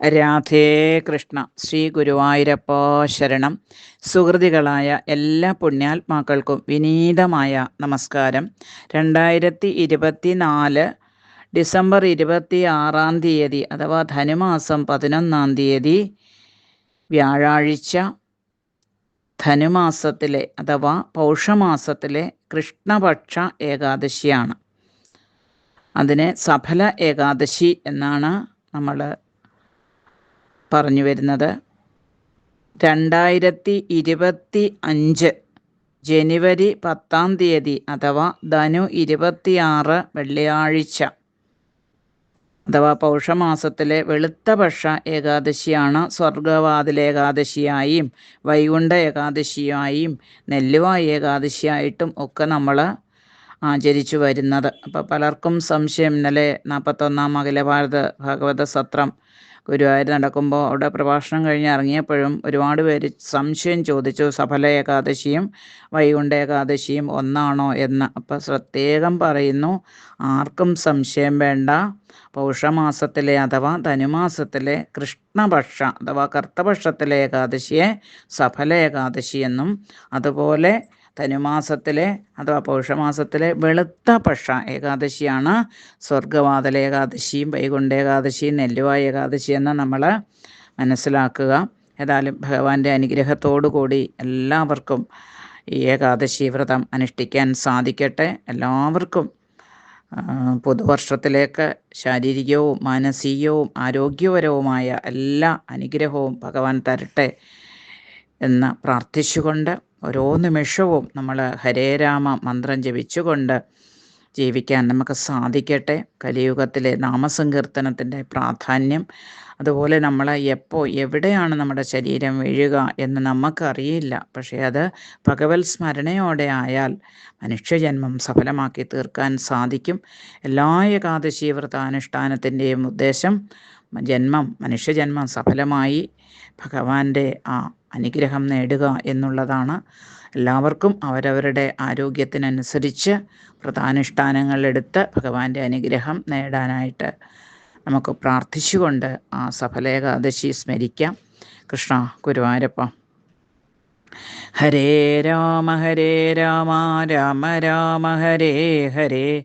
രാധേ കൃഷ്ണ ശ്രീ ഗുരുവായൂരപ്പ ശരണം. സുഹൃതികളായ എല്ലാ പുണ്യാത്മാക്കൾക്കും വിനീതമായ നമസ്കാരം. രണ്ടായിരത്തി ഇരുപത്തി നാല് ഡിസംബർ ഇരുപത്തി ആറാം തീയതി അഥവാ ധനുമാസം പതിനൊന്നാം തീയതി വ്യാഴാഴ്ച ധനുമാസത്തിലെ അഥവാ പൗഷമാസത്തിലെ കൃഷ്ണപക്ഷ ഏകാദശിയാണ്. അതിനെ സഫല ഏകാദശി എന്നാണ് നമ്മൾ പറഞ്ഞു വരുന്നത്. രണ്ടായിരത്തി ഇരുപത്തി അഞ്ച് ജനുവരി പത്താം തീയതി അഥവാ ധനു ഇരുപത്തിയാറ് വെള്ളിയാഴ്ച അഥവാ പൗഷമാസത്തിലെ വെളുത്തപക്ഷ ഏകാദശിയാണ് സ്വർഗവാതിൽ ഏകാദശിയായും വൈകുണ്ഠ ഏകാദശിയായും നെല്ലുവായി ഏകാദശിയായിട്ടും ഒക്കെ നമ്മൾ ആചരിച്ചു വരുന്നത്. അപ്പോൾ പലർക്കും സംശയം. ഇന്നലെ നാൽപ്പത്തൊന്നാം അഖില ഭാരത ഭാഗവത സത്രം ഗുരുവായൂർ നടക്കുമ്പോൾ അവിടെ പ്രഭാഷണം കഴിഞ്ഞ് ഇറങ്ങിയപ്പോഴും ഒരുപാട് പേര് സംശയം ചോദിച്ചു. സഫല ഏകാദശിയും വൈകുണ്ഠ ഏകാദശിയും ഒന്നാണോ എന്ന്. അപ്പം പ്രത്യേകം പറയുന്നു ആർക്കും സംശയം വേണ്ട. പൗഷമാസത്തിലെ അഥവാ ധനുമാസത്തിലെ കൃഷ്ണപക്ഷ അഥവാ കർത്തപക്ഷത്തിലെ ഏകാദശിയെ സഫല ഏകാദശി എന്നും അതുപോലെ ധനുമാസത്തിലെ അഥവാ പൗഷമാസത്തിലെ വെളുത്ത പക്ഷ ഏകാദശിയാണ്. സ്വർഗവാതല ഏകാദശിയും വൈകുണ്ഠ ഏകാദശിയും നെല്ലുവായ ഏകാദശി എന്ന് നമ്മൾ മനസ്സിലാക്കുക. ഏതായാലും ഭഗവാന്റെ അനുഗ്രഹത്തോടു കൂടി എല്ലാവർക്കും ഈ ഏകാദശി വ്രതം അനുഷ്ഠിക്കാൻ സാധിക്കട്ടെ. എല്ലാവർക്കും പുതുവർഷത്തിലേക്ക് ശാരീരികവും മാനസികവും ആരോഗ്യപരവുമായ എല്ലാ അനുഗ്രഹവും ഭഗവാൻ തരട്ടെ എന്ന് പ്രാർത്ഥിച്ചുകൊണ്ട് ഓരോ നിമിഷവും നമ്മൾ ഹരേ രാമ മന്ത്രം ജപിച്ചുകൊണ്ട് ജീവിക്കാൻ നമുക്ക് സാധിക്കട്ടെ. കലിയുഗത്തിലെ നാമസങ്കീർത്തനത്തിന്റെ പ്രാധാന്യം അതുപോലെ നമ്മൾ എപ്പോൾ എവിടെയാണ് നമ്മുടെ ശരീരം വീഴുക എന്ന് നമുക്കറിയില്ല. പക്ഷേ അത് ഭഗവത് സ്മരണയോടെ ആയാൽ മനുഷ്യജന്മം സഫലമാക്കി തീർക്കാൻ സാധിക്കും. എല്ലാ ഏകാദശി വ്രതാനുഷ്ഠാനത്തിന്റെയും ഉദ്ദേശം ജന്മം മനുഷ്യജന്മം സഫലമായി ഭഗവാന്റെ ആ അനുഗ്രഹം നേടുക എന്നുള്ളതാണ്. എല്ലാവർക്കും അവരവരുടെ ആരോഗ്യത്തിനനുസരിച്ച് വ്രതാനുഷ്ഠാനങ്ങളെടുത്ത് ഭഗവാന്റെ അനുഗ്രഹം നേടാനായിട്ട് നമുക്ക് പ്രാർത്ഥിച്ചുകൊണ്ട് ആ സഫലേകാദശി സ്മരിക്കാം. കൃഷ്ണ ഗുരുവായൂരപ്പ. ഹരേ രാമ ഹരേ രാമ രാമ രാമ ഹരേ ഹരേ.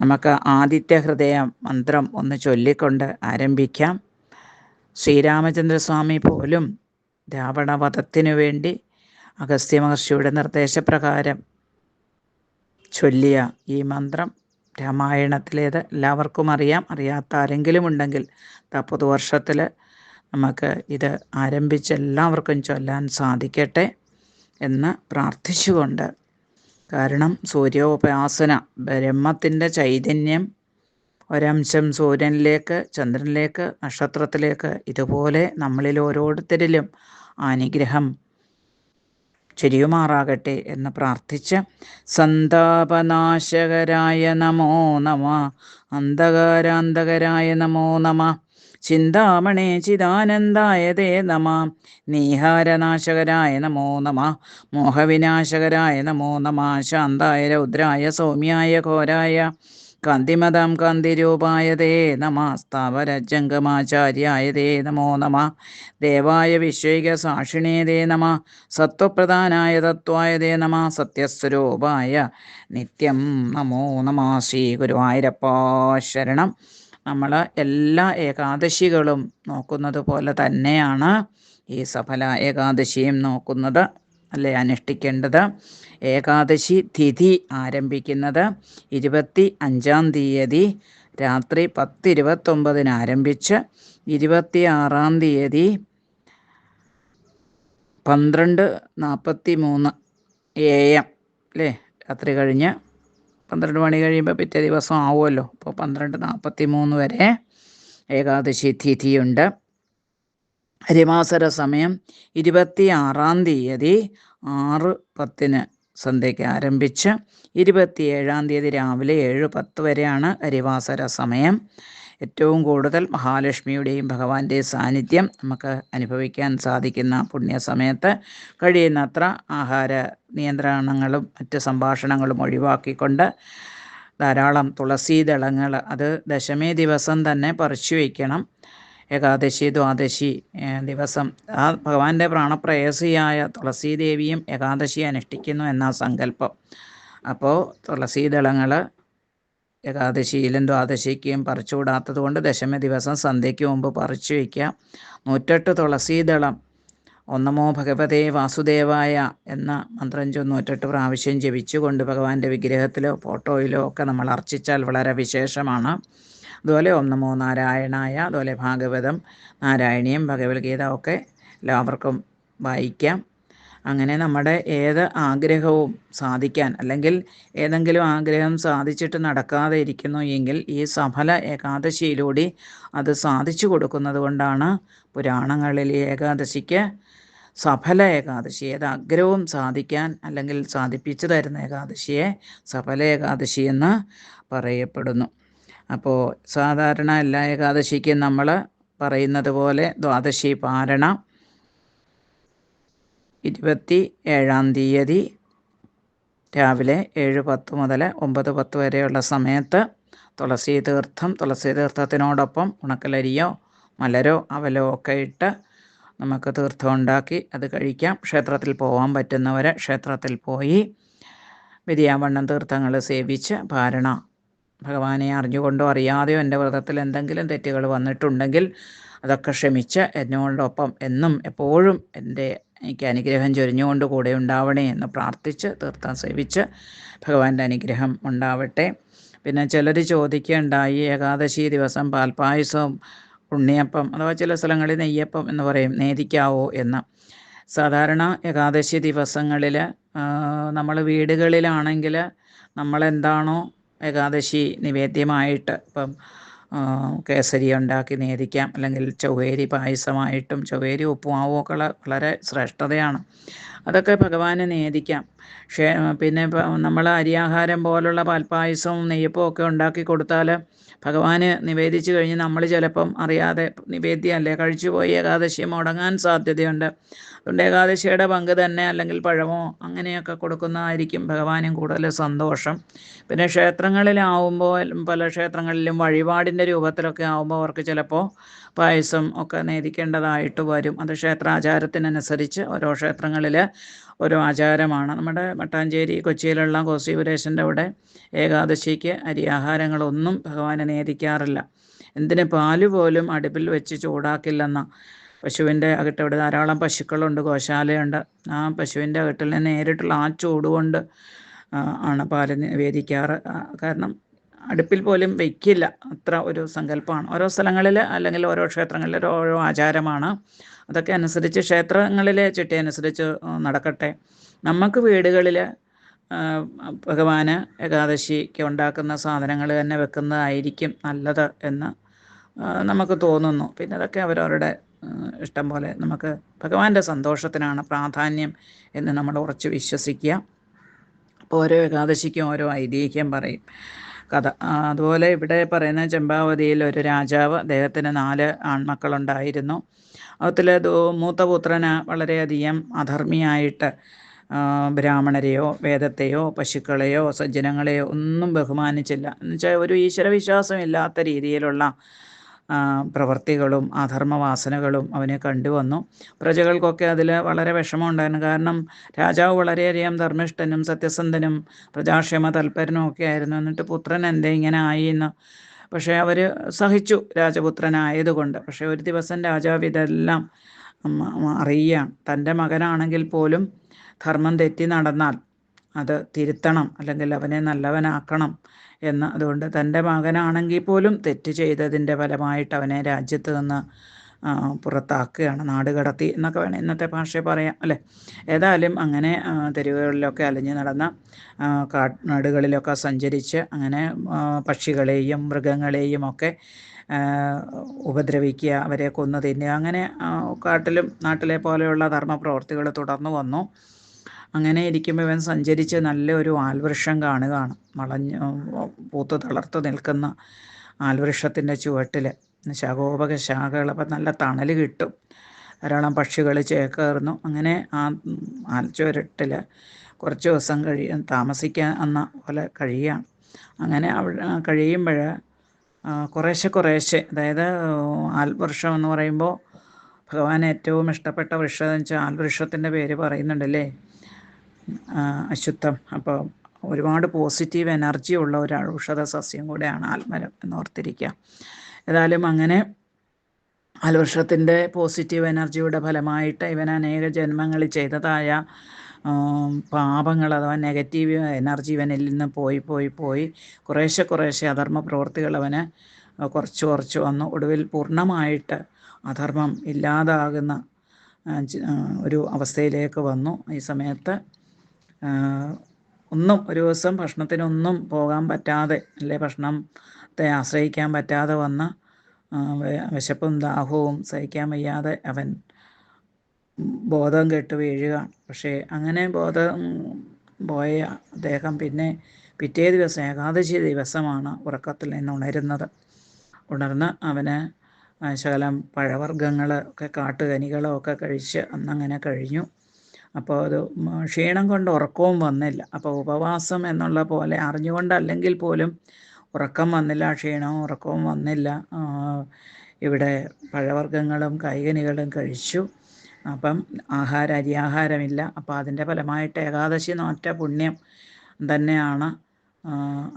നമുക്ക് ആദിത്യ ഹൃദയ മന്ത്രം ഒന്ന് ചൊല്ലിക്കൊണ്ട് ആരംഭിക്കാം. ശ്രീരാമചന്ദ്രസ്വാമി പോലും രാവണവധത്തിനു വേണ്ടി അഗസ്ത്യ മഹർഷിയുടെ നിർദ്ദേശപ്രകാരം ചൊല്ലിയ ഈ മന്ത്രം രാമായണത്തിലേത് എല്ലാവർക്കും അറിയാം. അറിയാത്ത ആരെങ്കിലും ഉണ്ടെങ്കിൽ പുതുവർഷത്തിൽ നമുക്ക് ഇത് ആരംഭിച്ച് എല്ലാവർക്കും ചൊല്ലാൻ സാധിക്കട്ടെ എന്ന് പ്രാർത്ഥിച്ചുകൊണ്ട് കാരണം സൂര്യോപാസന ബ്രഹ്മത്തിന്റെ ചൈതന്യം ഒരംശം സൂര്യനിലേക്ക് ചന്ദ്രനിലേക്ക് നക്ഷത്രത്തിലേക്ക് ഇതുപോലെ നമ്മളിൽ ഓരോരുത്തരിലും അനുഗ്രഹം ചെരിയുമാറാകട്ടെ എന്ന് പ്രാർത്ഥിച്ച് സന്താപനാശകരായ നമോ നമ അന്ധകാരാന്തകരായ നമോ നമ ചിന്താമണേ ചിദാനന്ദായ തേ നമ. നീഹാരനാശകരായ നമോ നമ. മോഹവിനാശകരായ നമോ നമ. ശാന്തായ രൗദ്രായ സൗമ്യായ ഘോരായ. കാന്തിമതാം കാന്തിരൂപായ തേ നമ. സ്ഥാവരജംഗമാചാര്യായ തേ നമോ നമ. ദേവായ വിശ്വൈക സാക്ഷിണേ തേ നമ. സത്വപ്രധാനായ തത്വായ തേ നമ. സത്യസ്വരൂപായ നിത്യം നമോ നമ. ശ്രീ ഗുരുവായൂരപ്പ ശരണം. നമ്മൾ എല്ലാ ഏകാദശികളും നോക്കുന്നത് പോലെ തന്നെയാണ് ഈ സഫല ഏകാദശിയും നോക്കുന്നത് അല്ലെ? അനുഷ്ഠിക്കേണ്ടത്. ഏകാദശി തിഥി ആരംഭിക്കുന്നത് ഇരുപത്തി അഞ്ചാം തീയതി രാത്രി പത്തിരുപത്തൊമ്പതിന് ആരംഭിച്ച് ഇരുപത്തി ആറാം തീയതി പന്ത്രണ്ട് നാൽപ്പത്തി മൂന്ന് എ എം അല്ലേ? രാത്രി കഴിഞ്ഞ് പന്ത്രണ്ട് മണി കഴിയുമ്പോൾ പിറ്റേ ദിവസം ആവുമല്ലോ. അപ്പോൾ പന്ത്രണ്ട് നാൽപ്പത്തി മൂന്ന് വരെ ഏകാദശി തിഥിയുണ്ട്. ഹരിമാസര സമയം ഇരുപത്തി ആറാം തീയതി ആറ് പത്തിന് സന്ധ്യയ്ക്ക് ആരംഭിച്ച് ഇരുപത്തിയേഴാം തീയതി രാവിലെ ഏഴ് പത്ത് വരെയാണ് ഹരിവാസര സമയം ഏറ്റവും കൂടുതൽ മഹാലക്ഷ്മിയുടെയും ഭഗവാന്റെയും സാന്നിധ്യം നമുക്ക് അനുഭവിക്കാൻ സാധിക്കുന്ന പുണ്യ സമയത്ത് കഴിയുന്നത്ര ആഹാര നിയന്ത്രണങ്ങളും മറ്റ് സംഭാഷണങ്ങളും ഒഴിവാക്കിക്കൊണ്ട് ധാരാളം തുളസി ദളങ്ങൾ അത് ദശമി ദിവസം തന്നെ പറിച്ചു വയ്ക്കണം ഏകാദശി ദ്വാദശി ദിവസം. ആ ഭഗവാന്റെ പ്രാണപ്രേയസിയായ തുളസീദേവിയും ഏകാദശി അനുഷ്ഠിക്കുന്നു എന്ന സങ്കല്പം. അപ്പോൾ തുളസീദളങ്ങൾ ഏകാദശിയിലും ദ്വാദശിക്കും പറിച്ചുകൂടാത്തത് കൊണ്ട് ദശമി ദിവസം സന്ധ്യയ്ക്ക് മുമ്പ് പറിച്ചു വയ്ക്കുക. നൂറ്റെട്ട് തുളസീദളം ഒന്നമോ ഭഗവതേ വാസുദേവായ എന്ന മന്ത്രം നൂറ്റെട്ട് പ്രാവശ്യം ജപിച്ചുകൊണ്ട് ഭഗവാന്റെ വിഗ്രഹത്തിലോ ഫോട്ടോയിലോ ഒക്കെ നമ്മൾ അർച്ചിച്ചാൽ വളരെ വിശേഷമാണ്. അതുപോലെ ഓം നമോ നാരായണായ അതുപോലെ ഭാഗവതം നാരായണീയം ഭഗവത്ഗീത ഒക്കെ എല്ലാവർക്കും വായിക്കാം. അങ്ങനെ നമ്മുടെ ഏത് ആഗ്രഹവും സാധിക്കാൻ അല്ലെങ്കിൽ ഏതെങ്കിലും ആഗ്രഹം സാധിച്ചിട്ട് നടക്കാതെ ഇരിക്കുന്നു എങ്കിൽ ഈ സഫല ഏകാദശിയിലൂടെ അത് സാധിച്ചു കൊടുക്കുന്നത് കൊണ്ടാണ് പുരാണങ്ങളിൽ ഏകാദശിക്ക് സഫല ഏകാദശി ഏത് ആഗ്രഹവും സാധിക്കാൻ അല്ലെങ്കിൽ സാധിപ്പിച്ചു തരുന്ന ഏകാദശിയെ സഫല ഏകാദശി എന്ന് പറയപ്പെടുന്നു. അപ്പോൾ സാധാരണ എല്ലാ ഏകാദശിക്കും നമ്മൾ പറയുന്നത് പോലെ ദ്വാദശി പാരണ ഇരുപത്തി ഏഴാം തീയതി രാവിലെ ഏഴ് പത്ത് മുതൽ ഒമ്പത് പത്ത് വരെയുള്ള സമയത്ത് തുളസി തീർത്ഥം തുളസി തീർത്ഥത്തിനോടൊപ്പം ഉണക്കലരിയോ മലരോ അവലോ ഒക്കെ ഇട്ട് നമുക്ക് തീർത്ഥം ഉണ്ടാക്കി അത് കഴിക്കാം. ക്ഷേത്രത്തിൽ പോകാൻ പറ്റുന്നവർ ക്ഷേത്രത്തിൽ പോയി വിരിയാവണ്ണം തീർത്ഥങ്ങൾ സേവിച്ച് ഭാരണ. ഭഗവാനെ അറിഞ്ഞുകൊണ്ടോ അറിയാതെയോ എന്റെ വ്രതത്തിൽ എന്തെങ്കിലും തെറ്റുകൾ വന്നിട്ടുണ്ടെങ്കിൽ അതൊക്കെ ക്ഷമിച്ച് എന്നോടൊപ്പം എന്നും എപ്പോഴും എന്റെ എനിക്ക് അനുഗ്രഹം ചൊരിഞ്ഞുകൊണ്ട് കൂടെ ഉണ്ടാവണേ എന്ന് പ്രാർത്ഥിച്ച് തീർത്ഥം സേവിച്ച് ഭഗവാന്റെ അനുഗ്രഹം ഉണ്ടാവട്ടെ. പിന്നെ ചിലർ ചോദിക്കുകയുണ്ടായി ഏകാദശി ദിവസം പാൽപ്പായസവും ഉണ്ണിയപ്പം അഥവാ ചില സ്ഥലങ്ങളിൽ നെയ്യപ്പം എന്ന് പറയും നേദിക്കാവോ എന്ന്. സാധാരണ ഏകാദശി ദിവസങ്ങളിൽ നമ്മൾ വീടുകളിലാണെങ്കിൽ നമ്മളെന്താണോ ഏകാദശി നിവേദ്യമായിട്ട് ഇപ്പം കേസരി ഉണ്ടാക്കി നേദിക്കാം അല്ലെങ്കിൽ ചൊവ്വേരി പായസമായിട്ടും ചൊവ്വേരി ഉപ്പുമാവും ഒക്കെ വളരെ ശ്രേഷ്ഠതയാണ്. അതൊക്കെ ഭഗവാന് നേദിക്കാം പക്ഷേ പിന്നെ നമ്മൾ അരിയാഹാരം പോലുള്ള പാൽപ്പായസവും നെയ്യപ്പവും ഒക്കെ ഉണ്ടാക്കി കൊടുത്താൽ ഭഗവാന് നിവേദിച്ചു കഴിഞ്ഞ് നമ്മൾ ചിലപ്പം അറിയാതെ നിവേദ്യമല്ലേ? കഴിച്ചുപോയി ഏകാദശി മുടങ്ങാൻ സാധ്യതയുണ്ട്. അതുകൊണ്ട് ഏകാദശിയുടെ പങ്ക് തന്നെ അല്ലെങ്കിൽ പഴമോ അങ്ങനെയൊക്കെ കൊടുക്കുന്നതായിരിക്കും ഭഗവാനും കൂടുതൽ സന്തോഷം. പിന്നെ ക്ഷേത്രങ്ങളിലാവുമ്പോൾ പല ക്ഷേത്രങ്ങളിലും വഴിപാടിന്റെ രൂപത്തിലൊക്കെ ആവുമ്പോൾ അവർക്ക് ചിലപ്പോൾ പായസം ഒക്കെ നേദിക്കേണ്ടതായിട്ട് വരും. അത് ക്ഷേത്രാചാരത്തിനനുസരിച്ച് ഓരോ ക്ഷേത്രങ്ങളിൽ ഓരോ ആചാരമാണ്. നമ്മുടെ മട്ടാഞ്ചേരി കൊച്ചിയിലുള്ള കോശിപുരേശന്റെ അവിടെ ഏകാദശിക്ക് അരിയാഹാരങ്ങളൊന്നും ഭഗവാനെ നേദിക്കാറില്ല. എന്തിന് പാൽ പോലും അടുപ്പിൽ വെച്ച് ചൂടാക്കില്ലെന്ന. പശുവിന്റെ അകട്ട് ഇവിടെ ധാരാളം പശുക്കളുണ്ട് ഗോശാലയുണ്ട്. ആ പശുവിന്റെ അകട്ടിൽ നിന്ന് നേരിട്ടുള്ള ആ ചൂടുകൊണ്ട് ആണ് പാൽ വേദിക്കാറ് കാരണം അടുപ്പിൽ പോലും വയ്ക്കില്ല അത്ര ഒരു സങ്കല്പമാണ്. ഓരോ സ്ഥലങ്ങളിൽ അല്ലെങ്കിൽ ഓരോ ക്ഷേത്രങ്ങളിൽ ഓരോ ആചാരമാണ്. അതൊക്കെ അനുസരിച്ച് ക്ഷേത്രങ്ങളിലെ ചിട്ടി അനുസരിച്ച് നടക്കട്ടെ. നമുക്ക് വീടുകളിൽ ഭഗവാന് ഏകാദശിക്ക് ഉണ്ടാക്കുന്ന സാധനങ്ങൾ തന്നെ വെക്കുന്നതായിരിക്കും നല്ലത് എന്ന് നമുക്ക് തോന്നുന്നു. പിന്നെ അതൊക്കെ അവരവരുടെ ഇഷ്ടം പോലെ നമുക്ക് ഭഗവാന്റെ സന്തോഷത്തിനാണ് പ്രാധാന്യം എന്ന് നമ്മൾ ഉറച്ച് വിശ്വസിക്കുക. അപ്പോൾ ഓരോ ഏകാദശിക്കും ഓരോ ഐതിഹ്യം പറയും. കഥ. അതുപോലെ ഇവിടെ പറയുന്ന ചെമ്പാവതിയിൽ ഒരു രാജാവ് അദ്ദേഹത്തിന് നാല് ആൺമക്കളുണ്ടായിരുന്നു. അതിൽ മൂത്ത പുത്രന് വളരെയധികം അധർമ്മിയായിട്ട് ബ്രാഹ്മണരെയോ വേദത്തെയോ പശുക്കളെയോ സജ്ജനങ്ങളെയോ ഒന്നും ബഹുമാനിച്ചില്ല. എന്നുവെച്ചാൽ ഒരു ഈശ്വരവിശ്വാസം ഇല്ലാത്ത രീതിയിലുള്ള പ്രവർത്തികളും അധർമ്മവാസനകളും അവനെ കണ്ടുവന്നു. പ്രജകൾക്കൊക്കെ അതിൽ വളരെ വിഷമമുണ്ടായിരുന്നു. കാരണം രാജാവ് വളരെയധികം ധർമ്മിഷ്ഠനും സത്യസന്ധനും പ്രജാക്ഷേമ തൽപരനും ഒക്കെ ആയിരുന്നു. എന്നിട്ട് പുത്രൻ എന്തേ ഇങ്ങനെ ആയി എന്ന് പക്ഷേ അവർ സഹിച്ചു രാജപുത്രനായതുകൊണ്ട്. പക്ഷേ ഒരു ദിവസം രാജാവ് ഇതെല്ലാം അറിയുകയാണ്. തന്റെ മകനാണെങ്കിൽ പോലും ധർമ്മം തെറ്റി നടന്നാൽ അത് തിരുത്തണം അല്ലെങ്കിൽ അവനെ നല്ലവനാക്കണം എന്ന്. അതുകൊണ്ട് തന്റെ മകനാണെങ്കിൽ പോലും തെറ്റ് ചെയ്തതിന്റെ ഫലമായിട്ട് അവനെ രാജ്യത്ത് നിന്ന് പുറത്താക്കുകയാണ് നാട് കടത്തി എന്നൊക്കെ വേണം ഇന്നത്തെ ഭാഷ പറയാം അല്ലേ? ഏതായാലും അങ്ങനെ തെരുവുകളിലൊക്കെ അലഞ്ഞു നടന്ന കാടുകളിലൊക്കെ സഞ്ചരിച്ച് അങ്ങനെ പക്ഷികളെയും മൃഗങ്ങളെയും ഒക്കെ ഉപദ്രവിക്കുക അവരെ കൊന്നു തിന്നുക അങ്ങനെ കാട്ടിലും നാട്ടിലെ പോലെയുള്ള ധർമ്മപ്രവർത്തികൾ തുടർന്നു വന്നു. അങ്ങനെ ഇരിക്കുമ്പോൾ ഇവൻ സഞ്ചരിച്ച് നല്ലൊരു ആൽവൃക്ഷം കാണുകയാണ്. വളഞ്ഞ് പൂത്ത് തളർത്ത് നിൽക്കുന്ന ആൽവൃക്ഷത്തിന്റെ ചുവട്ടിൽ ശാഖോപക ശാഖകൾ അപ്പം നല്ല തണൽ കിട്ടും. ധാരാളം പക്ഷികൾ ചേക്കേറുന്നു. അങ്ങനെ ആ ആൽച്ചുവരട്ടിൽ കുറച്ച് ദിവസം കഴിയ താമസിക്കാൻ എന്ന പോലെ കഴിയുകയാണ്. അങ്ങനെ അവിടെ കഴിയുമ്പോൾ കുറേശ്ശെ കുറേശ്ശെ അതായത് ആൽവൃക്ഷം എന്ന് പറയുമ്പോൾ ഭഗവാൻ ഏറ്റവും ഇഷ്ടപ്പെട്ട വൃക്ഷം എന്ന് വെച്ചാൽ ആൽവൃക്ഷത്തിന്റെ പേര് പറയുന്നുണ്ടല്ലേ? അശുദ്ധം അപ്പോൾ ഒരുപാട് പോസിറ്റീവ് എനർജി ഉള്ള ഒരു ഔഷധ സസ്യം കൂടെയാണ് ആൽമരം എന്ന് ഓർത്തിരിക്കുക ഏതായാലും അങ്ങനെ ആൽവൃക്ഷത്തിന്റെ പോസിറ്റീവ് എനർജിയുടെ ഫലമായിട്ട് ഇവൻ അനേക ജന്മങ്ങളിൽ ചെയ്തതായ പാപങ്ങൾ അഥവാ നെഗറ്റീവ് എനർജി ഇവനിൽ നിന്ന് പോയി പോയി പോയി കുറേശ്ശെ കുറേശ്ശെ അധർമ്മ പ്രവൃത്തികൾ അവന് കുറച്ച് കുറച്ച് വന്നു. ഒടുവിൽ പൂർണമായിട്ട് അധർമ്മം ഇല്ലാതാകുന്ന ഒരു അവസ്ഥയിലേക്ക് വന്നു. ഈ സമയത്ത് ഒന്നും ഒരു ദിവസം ഭക്ഷണത്തിനൊന്നും പോകാൻ പറ്റാതെ അല്ലെ ഭക്ഷണത്തെ ആശ്രയിക്കാൻ പറ്റാതെ വന്ന വിശപ്പും ദാഹവും സഹിക്കാൻ വയ്യാതെ അവൻ ബോധം കെട്ട് വീഴുക പക്ഷേ അങ്ങനെ ബോധം പോയ അദ്ദേഹം പിന്നെ പിറ്റേ ദിവസം ഏകാദശി ദിവസമാണ് ഉറക്കത്തിൽ നിന്ന് ഉണരുന്നത്. ഉണർന്ന് അവന് ശകലം പഴവർഗങ്ങൾ ഒക്കെ കാട്ടുകനികളോ ഒക്കെ കഴിച്ച് അന്നങ്ങനെ കഴിഞ്ഞു. അപ്പോൾ അത് ക്ഷീണം കൊണ്ട് ഉറക്കവും വന്നില്ല. അപ്പോൾ ഉപവാസം എന്നുള്ള പോലെ അറിഞ്ഞുകൊണ്ടല്ലെങ്കിൽ പോലും ഉറക്കം വന്നില്ല ക്ഷീണവും ഉറക്കവും വന്നില്ല. ഇവിടെ പഴവർഗങ്ങളും കായികനികളും കഴിച്ചു. അപ്പം ആഹാര അരിയാഹാരമില്ല അപ്പോൾ അതിന്റെ ഫലമായിട്ട് ഏകാദശി നോറ്റ പുണ്യം തന്നെയാണ്.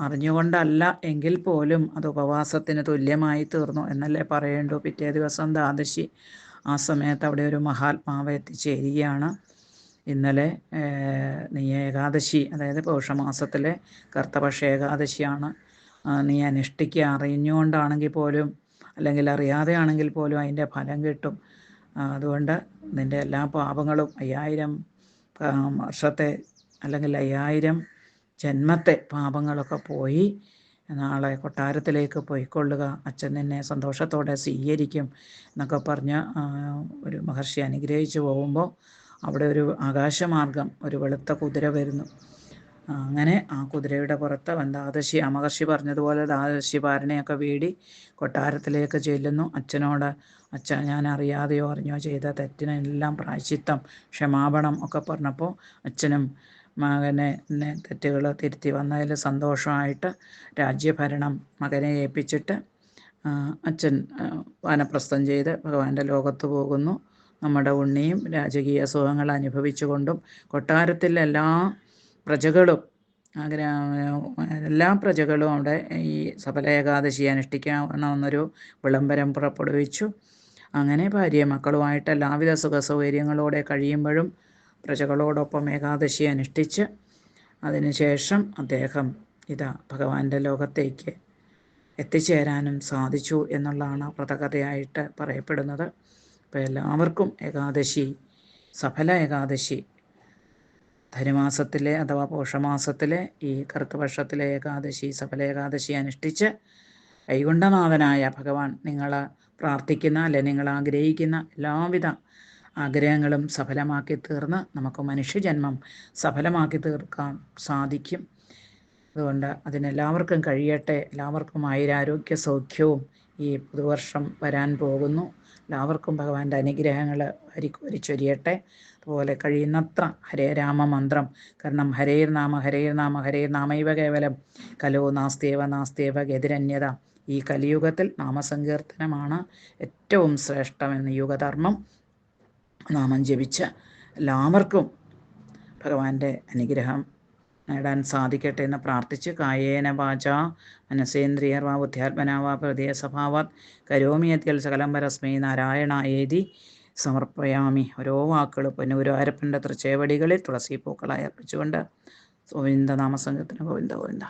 അറിഞ്ഞുകൊണ്ടല്ല എങ്കിൽ പോലും അത് ഉപവാസത്തിന് തുല്യമായി തീർന്നു എന്നല്ലേ പറയേണ്ടു. പിറ്റേ ദിവസം ദ്വാദശി ആ സമയത്ത് അവിടെ ഒരു മഹാത്മാവ് എത്തിച്ചേരുകയാണ്. ഇന്നലെ നീ ഏകാദശി അതായത് പൗഷമാസത്തിലെ കർത്തപക്ഷ ഏകാദശിയാണ് നീ അനുഷ്ഠിക്കുക. അറിഞ്ഞുകൊണ്ടാണെങ്കിൽ പോലും അല്ലെങ്കിൽ അറിയാതെ ആണെങ്കിൽ പോലും അതിന്റെ ഫലം കിട്ടും. അതുകൊണ്ട് നിന്റെ എല്ലാ പാപങ്ങളും അയ്യായിരം വർഷത്തെ അല്ലെങ്കിൽ അയ്യായിരം ജന്മത്തെ പാപങ്ങളൊക്കെ പോയി നാളെ കൊട്ടാരത്തിലേക്ക് പോയിക്കൊള്ളുക. അച്ഛൻ നിന്നെ സന്തോഷത്തോടെ സ്വീകരിക്കും എന്നൊക്കെ പറഞ്ഞ് ഒരു മഹർഷി അനുഗ്രഹിച്ചു പോകുമ്പോൾ അവിടെ ഒരു ആകാശമാർഗം ഒരു വെളുത്ത കുതിര വരുന്നു. അങ്ങനെ ആ കുതിരയുടെ പുറത്ത് വന്ദാദശി അമഹർഷി പറഞ്ഞതുപോലെ ദാദശി ഭാരനെയൊക്കെ വീടി കൊട്ടാരത്തിലേക്ക് ചെല്ലുന്നു. അച്ഛനോട് അച്ഛ ഞാൻ അറിയാതെയോ അറിഞ്ഞോ ചെയ്ത തെറ്റിനെല്ലാം പ്രായശ്ചിത്തം ക്ഷമാപണം ഒക്കെ പറഞ്ഞപ്പോൾ അച്ഛനും മകനെ തെറ്റുകൾ തിരുത്തി വന്നതിൽ സന്തോഷമായിട്ട് രാജ്യഭരണം മകനെ ഏൽപ്പിച്ചിട്ട് അച്ഛൻ വാനപ്രസ്ഥം ചെയ്ത് ഭഗവാന്റെ ലോകത്ത് പോകുന്നു. നമ്മുടെ ഉണ്ണിയും രാജകീയ സുഖങ്ങൾ അനുഭവിച്ചുകൊണ്ടും കൊട്ടാരത്തിലെ എല്ലാ പ്രജകളും എല്ലാ പ്രജകളും അവിടെ ഈ സഫല ഏകാദശി അനുഷ്ഠിക്കാമെന്നൊരു വിളംബരം പുറപ്പെടുവിച്ചു. അങ്ങനെ ഭാര്യ മക്കളുമായിട്ട് എല്ലാവിധ സുഖ സൗകര്യങ്ങളോടെ കഴിയുമ്പോഴും പ്രജകളോടൊപ്പം ഏകാദശി അനുഷ്ഠിച്ച് അതിനുശേഷം അദ്ദേഹം ഇതാ ഭഗവാന്റെ ലോകത്തേക്ക് എത്തിച്ചേരാനും സാധിച്ചു എന്നുള്ളതാണ് വ്രതകഥയായിട്ട് പറയപ്പെടുന്നത്. അപ്പോൾ എല്ലാവർക്കും ഏകാദശി സഫല ഏകാദശി. ധനുമാസത്തിലെ അഥവാ പോഷമാസത്തിലെ ഈ കറുത്തപക്ഷത്തിലെ ഏകാദശി സഫല ഏകാദശി അനുഷ്ഠിച്ച് വൈകുണ്ഠനാഥനായ ഭഗവാൻ നിങ്ങൾ പ്രാർത്ഥിക്കുന്ന അല്ലെ നിങ്ങൾ ആഗ്രഹിക്കുന്ന എല്ലാവിധ ആഗ്രഹങ്ങളും സഫലമാക്കി തീർന്ന് നമുക്ക് മനുഷ്യജന്മം സഫലമാക്കി തീർക്കാൻ സാധിക്കും. അതുകൊണ്ട് അതിനെല്ലാവർക്കും കഴിയട്ടെ. എല്ലാവർക്കും ആയുരാരോഗ്യ സൗഖ്യവും ഈ പുതുവർഷം വരാൻ പോകുന്നു. എല്ലാവർക്കും ഭഗവാന്റെ അനുഗ്രഹങ്ങൾ വരിച്ചൊരിയട്ടെ അതുപോലെ കഴിയുന്നത്ര ഹരേ രാമ മന്ത്രം. കാരണം ഹരേർ നാമ ഹരേർ നാമ ഹരേർ നാമൈവ കേവലം. കലോ നാസ്തേവ നാസ്തേവ ഗതിരന്യത. ഈ കലിയുഗത്തിൽ നാമസങ്കീർത്തനമാണ് ഏറ്റവും ശ്രേഷ്ഠമെന്ന യുഗധർമ്മം നാമം ജപിച്ച എല്ലാവർക്കും ഭഗവാന്റെ അനുഗ്രഹം. നേടാൻ സാധിക്കട്ടെ എന്ന് പ്രാർത്ഥിച്ച് കായേന വാച മനസേന്ദ്രിയർവാ ബുദ്ധ്യാത്മനാവാ ഹൃദയ സ്വഭാവാത് കരോമിയത്യൽ സകലം പരസ്മൈ ഏതി സമർപ്പയാമി. ഓരോ വാക്കുകൾ പൊന്നൂരാരപ്പന്റെ തൃച്ചേവടികളിൽ തുളസി പൂക്കളായി അർപ്പിച്ചുകൊണ്ട് ഗോവിന്ദ നാമസംഘത്തിന് ഗോവിന്ദ ഗോവിന്ദ.